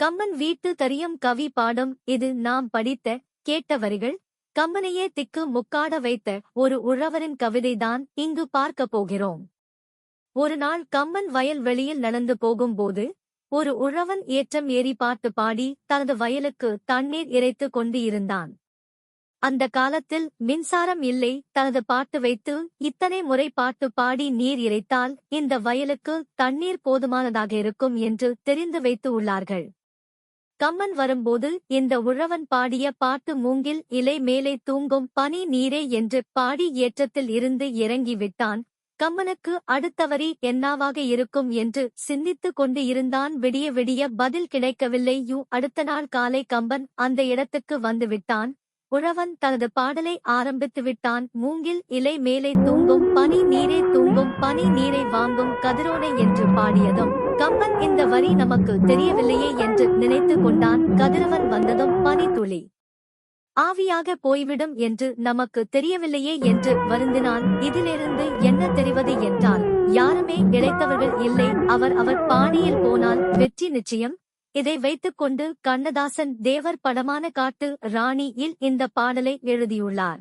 கம்மன் வீட்டு தரியம் கவி பாடம் இது நாம் படித்த கேட்ட வரிகள் கம்மனையே திக்கு முக்காட வைத்த ஒரு உழவரின் கவிதைதான் இங்கு பார்க்கப் போகிறோம். ஒரு நாள் கம்மன் வயல் வெளியில் நடந்து போகும்போது ஒரு உழவன் ஏற்றம் ஏறி பாட்டு பாடி தனது வயலுக்கு தண்ணீர் இறைத்து கொண்டு இருந்தான். அந்த காலத்தில் மின்சாரம் இல்லை தனது பாட்டு வைத்து இத்தனை முறை பாட்டு பாடி நீர் இறைத்தால் இந்த வயலுக்கு தண்ணீர் போதுமானதாக இருக்கும் என்று தெரிந்து வைத்து உள்ளார்கள். கம்மன் வரும்போது இந்த உழவன் பாடிய பாட்டு மூங்கில் இலை மேலே தூங்கும் பனி நீரே என்று பாடி ஏற்றத்தில் இருந்து இறங்கி விட்டான் கம்மனுக்கு அடுத்தவரி என்னாவாக என்னவாக இருக்கும்? என்று சிந்தித்துக் கொண்டு இருந்தான். விடிய விடிய பதில் கிடைக்கவில்லை. யூ அடுத்த நாள் காலை கம்பன் அந்த இடத்துக்கு வந்து விட்டான். உழவன் தனது பாடலை ஆரம்பித்து விட்டான். மூங்கில் இலை மேலே தூங்கும் பனி நீரே தூங்கும் பனி நீரை வாங்கும் கதிரோனை என்று பாடியதும் கம்பன் இந்த வரி நமக்கு தெரியவில்லையே என்று நினைத்து கொண்டான். கதிரவன் வந்ததும் பனி துளி. ஆவியாக போய்விடும் என்று நமக்கு தெரியவில்லையே என்று வருந்தினான். இதிலிருந்து என்ன தெரிவது என்றால் யாருமே இழைத்தவர்கள் இல்லை. அவர் அவர் பாணியில் போனால் வெற்றி நிச்சயம். இதை வைத்துக்கொண்டு கண்ணதாசன் தேவர் படமான காட்டு ராணியில் இந்த பாடலை எழுதியுள்ளார்.